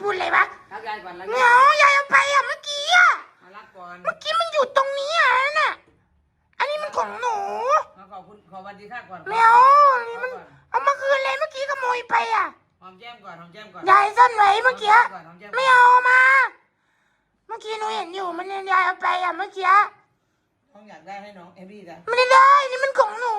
พูดอะไรวะรักยายก่อนรักเหยายงายายเอาไปอะเมื่อกี้อะเอารักก่อนเมื่อกี้มันอยู่ตรงนี้อะน่ะอันนี้มันของหนูเอาขอบคุณขอวันดีค่ะก่อนไม่เอาอันนี้มันเอามาคืนเลยเมื่อกี้ขโมยไปอะหอมแก้มก่อนหอมแก้มก่อนยายซ่อนไว้เมื่อกี้ไม่เอามา เมื่อกี้หนูเห็นอยู่มันยายเอาไปอะเมื่อกี้ ต้องอยากได้ให้น้องเอมี่จ้ะไม่ได้ นี่มันของหนู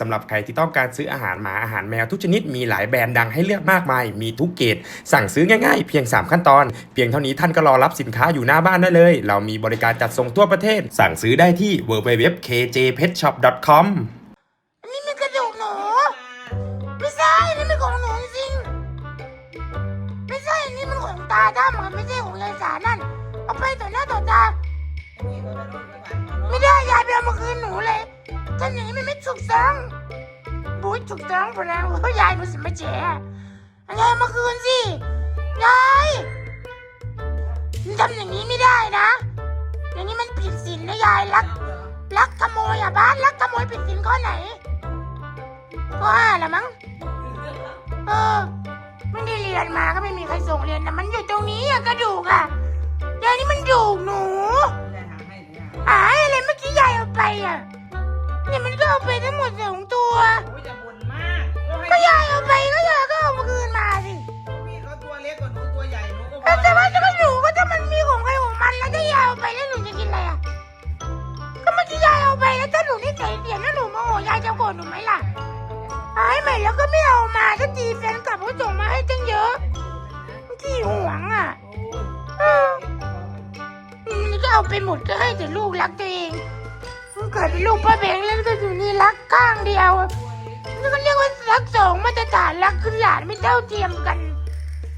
สำหรับใครที่ต้องการซื้ออาหารหมาอาหารแมวทุกชนิดมีหลายแบรนด์ดังให้เลือกมากมาย มีทุกเกรดสั่งซื้อง่ายๆ เพียง 3 ขั้นตอน เพียงเท่านี้ท่านก็รอรับสินค้าอยู่หน้าบ้านได้เลย เรามีบริการจัดส่งทั่วประเทศ สั่งซื้อได้ที่ www.kjpetshop.com อันนี้มันกระดูกหนู ไม่ใช่ นี่มันของหนูจริงๆไม่ใช่ นี่มันของตาถ้ามันไม่ใช่ของยายสานั่น เอาไปต่อหน้าต่อตา ไม่ได้ยายไปเอามาคืนหนูเลยท่านอย่างนี้มันไม่ถูกต้องบู๊ถูกต้องปะนะว่ายายหนูสิมาเจ๋ยายามาคืนสิยายทำอย่างนี้ไม่ได้นะอย่างนี้มันผิดศีลนะยายรักลักขโมยอะบ้านลักขโมยผิดศีลข้อไหนข้อห้าละมั้งเออไม่ได้เรียนมาก็ไม่มีใครส่งเรียนนะมันอยู่ตรงนี้อะกระดูกอะยายนี่มันดูกหนู ให้เนี่ยหายอะไรเมื่อกี้ยายเอาไปอะเนี่ยมันก็เอาไปทั้งหมดสองตัว โอ้ยจะบ่นมากก็ให้ก็ยายเอาไปก็ยายก็เอามาคืนมาสิพี่เขาตัวเล็กกว่าหนูตัวใหญ่หนูก็พแล้อวแต่ว่าจะมาหนูก็ถ้ามันมีของใครของมันแล้วถ้ายายเอาไปแล้วหนูจะกินอะไรอะก็เมื่อกี้ยายเอาไปแล้วถ้าหนูนี่ใจเปลี่ยนแล้วหนูโมโหยายจะโกรธหนูไหมล่ะหายใหม่แล้วก็ไม่เอามาสักทีแฟนกลับเขาส่งมาให้ตั้งเยอะ เอาไปหมดก็ให้แต่ลูกรักตัวเองมันเกิดเป็นลูกป้าแบงค์แล้วก็อยู่นี่รักข้างเดียวนี่ก็เรียกว่ารักสองมาตรฐานรักคือหลานไม่เท่าเทียมกัน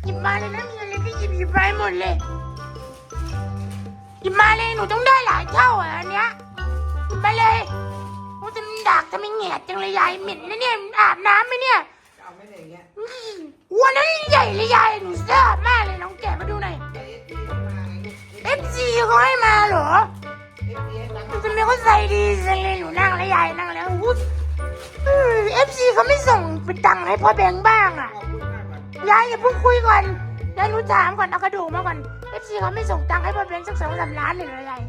หยิบมาเลยนะมีอะไรก็หยิบหยิบไปหมดเลย หยิบมาเลยหนูต้องได้หลายเท่าอะอันเนี้ยหยิบมาเลยโอ้จะมันดักทำไมแหงะจังเลยยายเหม็นนะเนี่ยอาบน้ำไหมเนี่ยเอาไม่ได้อย่างเงี้ยอ้วนนั้นใหญ่เลย เอฟซีเขาไม่ส่งเป็นตังค์ให้พ่อแบงค์บ้างอะขอบคุณมากก่อนยายอย่าเพิ่งคุยก่อนยายรู้ถามก่อนเอากระดูกมาก่อนเอฟซีเขาไม่ส่งตังค์ให้พ่อแบงค์สักสองสามล้านเลยเหรอยาย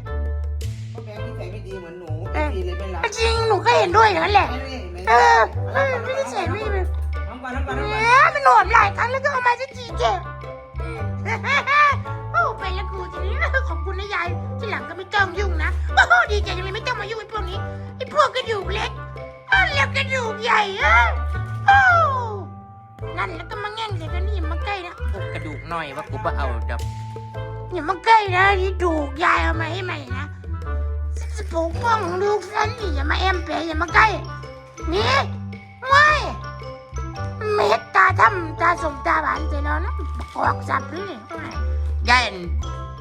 พ่อแบงค์นิสัยไม่ดีเหมือนหนูเอฟซีเลยไม่รักจริงหนูก็เห็นด้วยอย่างนั้นแหละไม่ได้ไม่เอได้อเออไม่ได้เฉยไม่ได้น้องก่อนน้องก่อนน้องก่อนเนี่ยมันโหนหลายครั้งแล้วก็เอามาสักทีเก็บโอ้ไปแล้วกูทีนี้ขอบคุณนะยายทีหลังก็ไม่ต้องยุ่งนะโอ้ดีใจจังเลยไม่ต้องมายุ่งไอ้พวกนี้ไอ้พวกกระดูกเล็ก ใหญ่อะโอ้นั่นแล้วก็มาแง่งใส่กันนี่อย่ามาใกล้นะกระดูกหน่อยว่ากูบ่เอาดอกอย่ามาใกล้นะนี่ดูกยายเอามาให้ใหม่นะฉันจะปกป้องลูกฉันนี่อย่ามาแอมเปยอย่ามาใกล้นี่ว้ายเม็ดตาทำตาสมตาหวานใจเรานะออกสับเลยเนี่ยยายอัน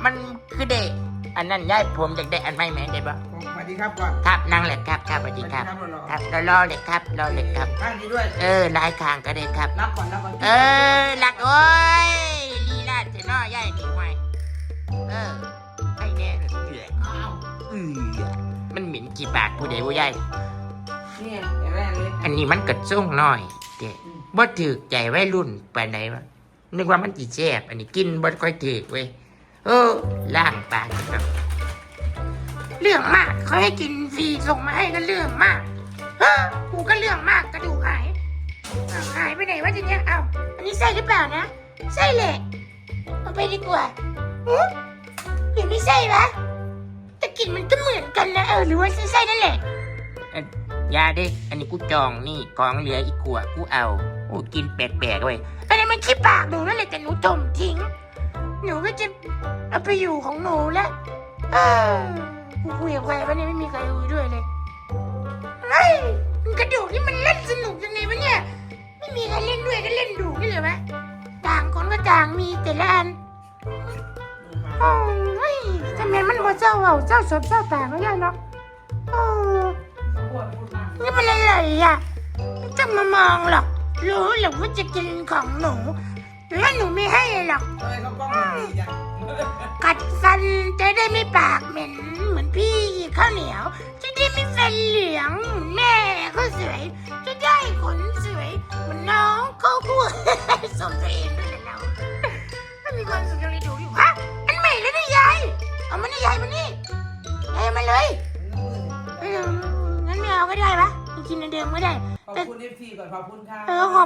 มันคือเด็ก อันนั้นยายผมอยากได้อันใหม่ไหมได้บ่สวัสดีครับก่อนครับนั่งเลยครับครับสวัสดีครับสวัสดีครับรอรอเลยครับรอเลยครับ ข้างนี้ด้วย เออลายคางก็ได้ครับ รับก่อนรับก่อนเออหลักโอ้ยลีลาดเจน้อยายนี่ไว้เออไอ้เนี่ยเดือดอ้าวอือมันเหม็นกี่ปากผู้ใดผู้ใหญ่เนี่ยอย่างแรกเลยอันนี้มันกระส่งน้อยเด็บ่ถือใจไว้รุ่นปานไหนวะนึกว่ามันจีแซ่บอันนี้กินบ่ค่อยถือเว้ย เออล่างปากครับเรื่องมากเขาให้กินฟรีส่งมาให้ก็เรื่องมากเฮ้อกูก็เรื่องมากกระดูกหายอ้าวหายไปไหนวะทีเนี้ยเอ้าอันนี้ใช่หรือเปล่านะใช่แหละเอาไปดีกว่าหือหรือไม่ใช่วะแต่กลิ่นมันก็เหมือนกันนะเออหรือว่าใช่นั่นแหละอยาเด้อันนี้กูจองนี่ของเหลืออีกขวดกูเอาโอ้กินแปลกๆเว้ยอันนี้มันขี้ปากหนูนั่นแหละแต่หนูจมทิ้ง หนูก็จะเอาไปอยู่ของหนูแล้วเออกูคุยกับใครวะเนี่ยไม่มีใครคุยด้วยเลยเฮ้ยมันกระดูกนี่มันเล่นสนุกจังเลยวะเนี่ย ไม่มีใครเล่นด้วยก็เล่นดูนี่เลยวะต่างคนก็ต่างมีแต่ละอันโอ้ยทำไมมันบ่เจ้าเอาเจ้าสดเจ้าต่างก็ได้เนาะโอ้นี่มันอะไรอะไม่ต้องมามองหรอก รู้หรอกว่าจะกินของหนู แล้วหนูไม่ให้หรอก ทำไเขากล้องกัดฟันจะได้ไม่ปากเหม็น เหมือนพี่ข้าวเหนียว จะได้ไม่ฟันเหลืองแม่ก็สวย จะได้ขนสวยมืนน้องเขาวคั่สมตัวเองด้วยนะมีความสุขจังเลยดูอยู่ฮะอันใหม่แล้วนี่ยายเอามันนี่ยายมันนี่ยายมาเลยงั้นไม่เอาก็ได้ปะกินอันเดิมก็ได้ ขอบคุณเอฟซีก่อนขอบคุณค่ะ เออขอบ